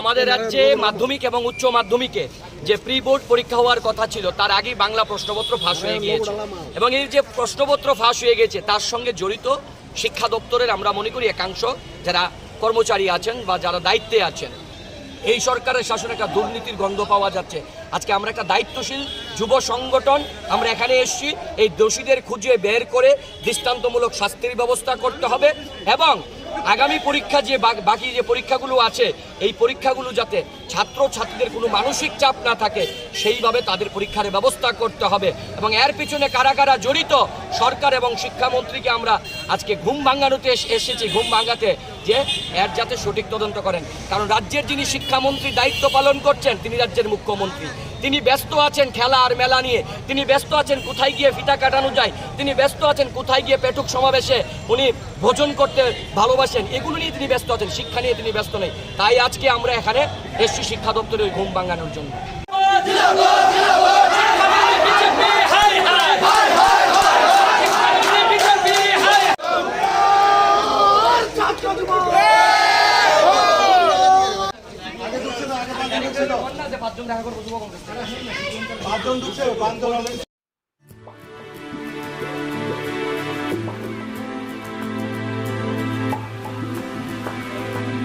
আমাদের রাজ্যে মাধ্যমিক এবং উচ্চ মাধ্যমিকে যে প্রি বোর্ড পরীক্ষা হওয়ার কথা ছিল, তার আগেই বাংলা প্রশ্নপত্র ফাঁস হয়ে গিয়েছে। এবং এই যে প্রশ্নপত্র ফাঁস হয়ে গেছে, তার সঙ্গে জড়িত শিক্ষা দপ্তরের আমরা মনে করি একাংশ যারা কর্মচারী আছেন বা যারা দায়িত্বে আছেন। এই সরকারের শাসনে একটা দুর্নীতির গন্ধ পাওয়া যাচ্ছে। আজকে আমরা একটা দায়িত্বশীল যুব সংগঠন, আমরা এখানে এসেছি। এই দোষীদের খুঁজে বের করে দৃষ্টান্তমূলক শাস্তির ব্যবস্থা করতে হবে এবং আগামী পরীক্ষা যে বাকি যে পরীক্ষাগুলো আছে, এই পরীক্ষাগুলো যাতে ছাত্র ছাত্রীদের কোনো মানসিক চাপ না থাকে, সেইভাবে তাদের পরীক্ষার ব্যবস্থা করতে হবে। এবং এর পিছনে কারা কারা জড়িত, সরকার এবং শিক্ষামন্ত্রীকে আমরা আজকে ঘুম ভাঙ্গানোতে এসেছি। ঘুম ভাঙাতে যে এর যাতে সঠিক তদন্ত করেন। কারণ রাজ্যের যিনি শিক্ষামন্ত্রী, দায়িত্ব পালন করছেন, তিনি রাজ্যের মুখ্যমন্ত্রী। তিনি ব্যস্ত আছেন খেলা আর মেলা নিয়ে। তিনি ব্যস্ত আছেন কোথায় গিয়ে ফিতা কাটানো যায়। তিনি ব্যস্ত আছেন কোথায় গিয়ে পেটুক সমাবেশে উনি ভোজন করতে ভালোবাসেন। এগুলো নিয়ে তিনি ব্যস্ত আছেন, শিক্ষা নিয়ে তিনি ব্যস্ত নেই। তাই আজকে আমরা এখানে এসছি শিক্ষা দপ্তরের ঘুম ভাঙানোর জন্য। পাঁচজন ঢুকছে আন্দোলনে